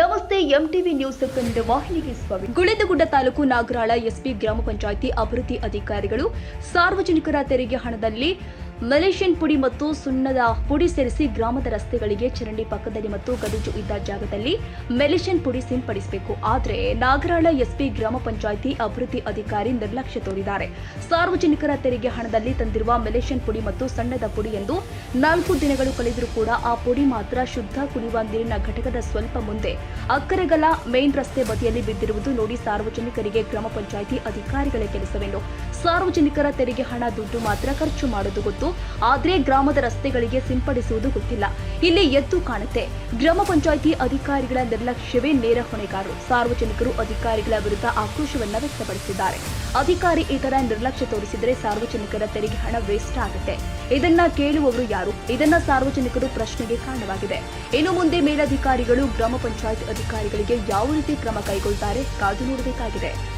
ನಮಸ್ತೆ M MTV news Kannada ವಾಹಿನಿಗೆ ಸ್ವಾಗತ. ಗುಳೆದಗುಡ್ಡ ತಾಲೂಕು ನಾಗರಾಳ ಎಸ್ಪಿ ಗ್ರಾಮ ಪಂಚಾಯಿತಿ ಅಭಿವೃದ್ಧಿ ಅಧಿಕಾರಿಗಳು ಸಾರ್ವಜನಿಕರ ತೆರಿಗೆ ಹಣದಲ್ಲಿ ಮಲೇಷಿಯನ್ ಪುಡಿ ಮತ್ತು ಸುಣ್ಣದ ಪುಡಿ ಸೇರಿಸಿ ಗ್ರಾಮದ ರಸ್ತೆಗಳಿಗೆ ಚರಂಡಿ ಪಕ್ಕದಲ್ಲಿ ಮತ್ತು ಗಲೀಜು ಇದ್ದ ಜಾಗದಲ್ಲಿ ಮಲೇಷಿಯನ್ ಪುಡಿ ಸಿಂಪಡಿಸಬೇಕು. ಆದರೆ ನಾಗರಾಳ ಎಸ್ಪಿ ಗ್ರಾಮ ಪಂಚಾಯಿತಿ ಅಭಿವೃದ್ಧಿ ಅಧಿಕಾರಿ ನಿರ್ಲಕ್ಷ್ಯ ತೋರಿದ್ದಾರೆ. ಸಾರ್ವಜನಿಕರ ತೆರಿಗೆ ಹಣದಲ್ಲಿ ತಂದಿರುವ ಮಲೇಷಿಯನ್ ಪುಡಿ ಮತ್ತು ಸಣ್ಣದ ಪುಡಿ ಎಂದು ನಾಲ್ಕು ದಿನಗಳು ಕಳೆದರೂ ಕೂಡ ಆ ಪುಡಿ ಮಾತ್ರ ಶುದ್ಧ ಕುಡಿಯುವ ನೀರಿನ ಘಟಕದ ಸ್ವಲ್ಪ ಮುಂದೆ. ಅಕ್ಕರೆಗಲ ಮೇನ್ ರಸ್ತೆ ಬದಿಯಲ್ಲಿ ಬಿದ್ದಿರುವುದು ನೋಡಿ ಸಾರ್ವಜನಿಕರಿಗೆ ಗ್ರಾಮ ಪಂಚಾಯಿತಿ ಅಧಿಕಾರಿಗಳ ಕೆಲಸವೆಂದು ಸಾರ್ವಜನಿಕರ ತೆರಿಗೆ ಹಣ ದುಡ್ಡು ಮಾತ್ರ ಖರ್ಚು ಮಾಡೋದು ಗೊತ್ತು. ಆದ್ರೆ ಗ್ರಾಮದ ರಸ್ತೆಗಳಿಗೆ ಸಿಂಪಡಿಸುವುದು ಗೊತ್ತಿಲ್ಲ. ಇಲ್ಲಿ ಎದ್ದು ಕಾಣುತ್ತೆ. ಗ್ರಾಮ ಪಂಚಾಯಿತಿ ಅಧಿಕಾರಿಗಳ ನಿರ್ಲಕ್ಷ್ಯವೇ ನೇರ ಹೊಣೆಗಾರರು ಸಾರ್ವಜನಿಕರು ಅಧಿಕಾರಿಗಳ ವಿರುದ್ಧ ಆಕ್ರೋಶವನ್ನ ವ್ಯಕ್ತಪಡಿಸಿದ್ದಾರೆ. ಅಧಿಕಾರಿ ಈ ತರ ನಿರ್ಲಕ್ಷ್ಯ ತೋರಿಸಿದರೆ ಸಾರ್ವಜನಿಕರ ತೆರಿಗೆ ಹಣ ವೇಸ್ಟ್ ಆಗುತ್ತೆ. ಇದನ್ನ ಕೇಳುವವರು ಯಾರು? ಇದನ್ನ ಸಾರ್ವಜನಿಕರು ಪ್ರಶ್ನೆಗೆ ಕಾರಣವಾಗಿದೆ. ಇನ್ನು ಮುಂದೆ ಮೇಲಧಿಕಾರಿಗಳು, ಗ್ರಾಮ ಪಂಚಾಯತ್ ಅಧಿಕಾರಿಗಳಿಗೆ ಯಾವ ರೀತಿ ಕ್ರಮ ಕೈಗೊಳ್ತಾರೆ ಕಾದು ನೋಡಬೇಕಾಗಿದೆ.